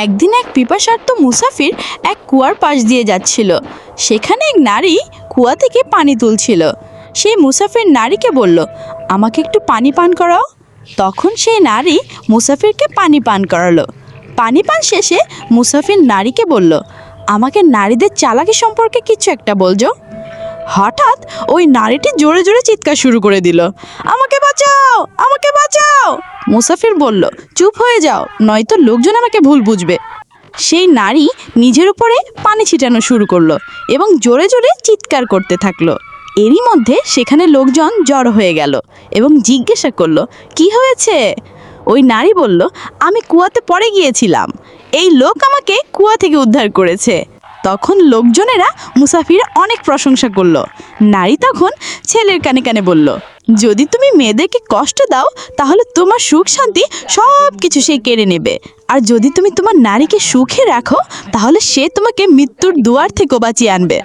একদিন এক পিপাসার্থ মুসাফির এক কুয়ার পাশ দিয়ে যাচ্ছিল। সেখানে এক নারী কুয়া থেকে পানি তুলছিল। সেই মুসাফির নারীকে বলল, আমাকে একটু পানি পান করাও। তখন সেই নারী মুসাফিরকে পানি পান করালো। পানি পান শেষে মুসাফির নারীকে বলল, আমাকে নারীদের চালাকি সম্পর্কে কিছু একটা বলছো? হঠাৎ ওই নারীটি জোরে জোরে চিৎকার শুরু করে দিল, আমাকে বাঁচাও! আমাকে বাঁচাও! মুসাফির বলল, চুপ হয়ে যাও, নয়তো লোকজন আমাকে ভুল বুঝবে। সেই নারী নিজের উপরে পানি ছিটানো শুরু করল এবং জোরে জোরে চিৎকার করতে থাকল। এরই মধ্যে সেখানে লোকজন জড়ো হয়ে গেল এবং জিজ্ঞাসা করল, কি হয়েছে? ওই নারী বলল, আমি কুয়াতে পড়ে গিয়েছিলাম। এই লোক আমাকে কুয়া থেকে উদ্ধার করেছে। তখন লোকজনেরা মুসাফির অনেক প্রশংসা করল। নারী তখন ছেলের কানে কানে বলল, যদি তুমি মেয়েদেরকে কষ্ট দাও, তাহলে তোমার সুখ শান্তি সব কিছু সে কেড়ে নেবে। আর যদি তুমি তোমার নারীকে সুখে রাখো, তাহলে সে তোমাকে মৃত্যুর দুয়ার থেকে বাঁচিয়ে আনবে।